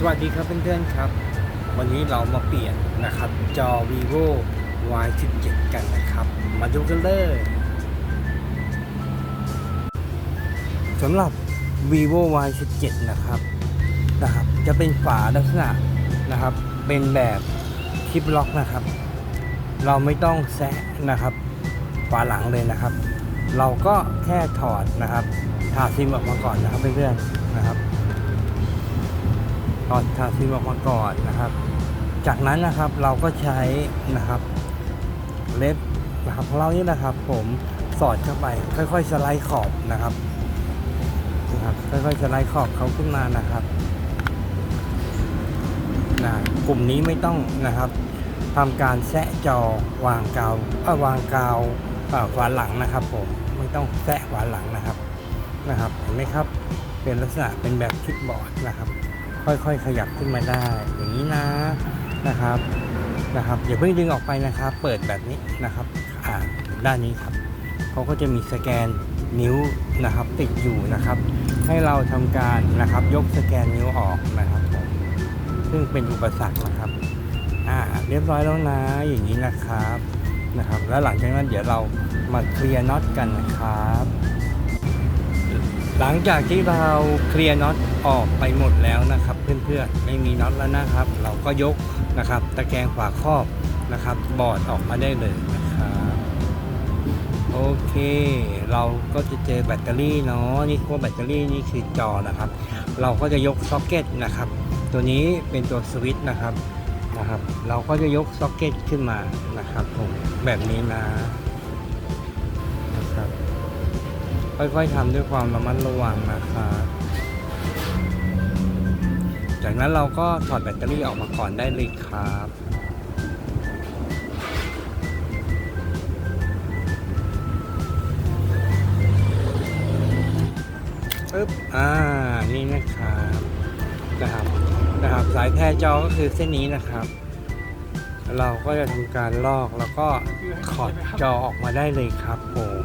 สวัสดีครับเพื่อนๆครับ วันนี้เรามาเปลี่ยนนะครับ จอ vivo y 1 7 กันนะครับ มาดูกันเลยสำหรับ vivo y 1 7 นะครับนะครับ จะเป็นฝาลักษณะนะครับ เป็นแบบคลิปล็อกนะครับ เราไม่ต้องแซะนะครับ ฝาหลังเลยนะครับ เราก็แค่ถอดนะครับถาดซิมออกมาก่อนนะครับเพื่อนๆนะครับ ถอดถาซิมออกมาก่อนนะครับ จากนั้นนะครับเราก็ใช้นะครับเล็บนะครับของเรานี่นะครับ ผมสอดเข้าไป ค่อยๆสไลด์ขอบนะครับนะครับ ค่อยๆสไลด์ขอบเขาขึ้นมานะครับนะกลุ่มนี้ไม่ต้องนะครับทำการแซะจอวางกาวเออวางกาวฝาหลังนะครับ ผมไม่ต้องแซะฝาหลังนะครับนะครับเห็นไหมครับ เป็นลักษณะเป็นแบบคลิปบอร์ดนะครับ ค่อยๆ ขยับขึ้นมาได้อย่างนี้นะนะครับนะครับอย่าเพิ่งดึงออกไปนะครับ เปิดแบบนี้นะครับอ่าด้านนี้ครับเขาก็จะมีสแกนนิ้วนะครับติดอยู่นะครับ ให้เราทำการนะครับยกสแกนนิ้วออกนะครับผมซึ่งเป็นอุปสรรคนะครับอ่าเรียบร้อยแล้วนะอย่างนี้นะครับนะครับ แล้วหลังจากนั้นเดี๋ยวเรามาเคลียร์น็อตกันนะครับ หลังจากที่เราเคลียร์น็อตออกไปหมดแล้วนะครับ เพื่อนๆไม่มีน็อตแล้วนะครับ เราก็ยกนะครับ ตะแกรงฝาครอบนะครับ บอร์ดออกมาได้เลยนะครับโอเค เราก็จะเจอแบตเตอรี่เนาะนี่พวกแบตเตอรี่นี่คือจอนะครับ เราก็จะยกซ็อกเก็ตนะครับ ตัวนี้เป็นตัวสวิตช์นะครับนะครับ เราก็จะยกซ็อกเก็ตขึ้นมานะครับผมแบบนี้นะ ค่อยๆทำด้วยความระมัดระวังนะครับจากนั้นเราก็ถอดแบตเตอรี่ออกมาก่อนได้เลยครับปึ๊บอ่า นี่นะครับนะครับนะครับสายแพรจอก็คือเส้นนี้นะครับ เราก็จะทำการลอกแล้วก็ขอดจอออกมาได้เลยครับผม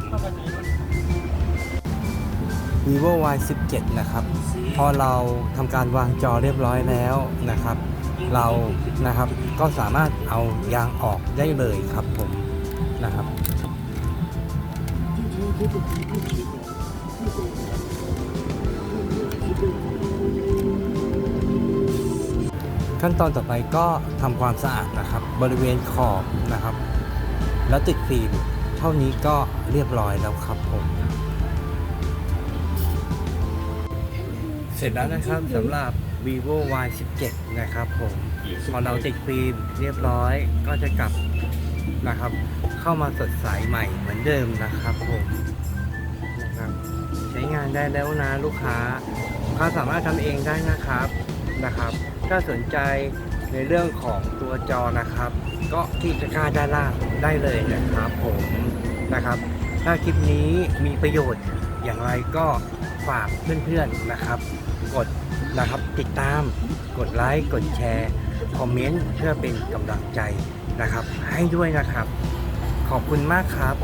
vivo y 1 7นะครับพอเราทำการวางจอเรียบร้อยแล้วนะครับ เรานะครับก็สามารถเอายางออกได้เลยครับผมนะครับขั้นตอนต่อไปก็ทำความสะอาดนะครับ บริเวณขอบนะครับ แล้วติดฟิล์มเท่านี้ก็เรียบร้อยแล้วครับผม สร็จแล้วนะครับสำหรับ vivo y 1 7นะครับผมพอเราติดฟิล์มเรียบร้อยก็จะกลับนะครับ เข้ามาสดใสใหม่เหมือนเดิมนะครับผมนะครับใช้งานได้แล้วนะลูกค้าลูกค้าสามารถทำเองได้นะครับนะครับ ถ้าสนใจในเรื่องของตัวจอนะครับ ก็ที่ตะกร้าด้านล่างได้เลยนะครับผมนะครับ ถ้าคลิปนี้มีประโยชน์อย่างไรก็ ฝากเพื่อนๆนะครับ กดนะครับติดตาม กดไลค์กดแชร์คอมเมนต์เพื่อเป็นกำลังใจนะครับ ให้ด้วยนะครับ ขอบคุณมากครับ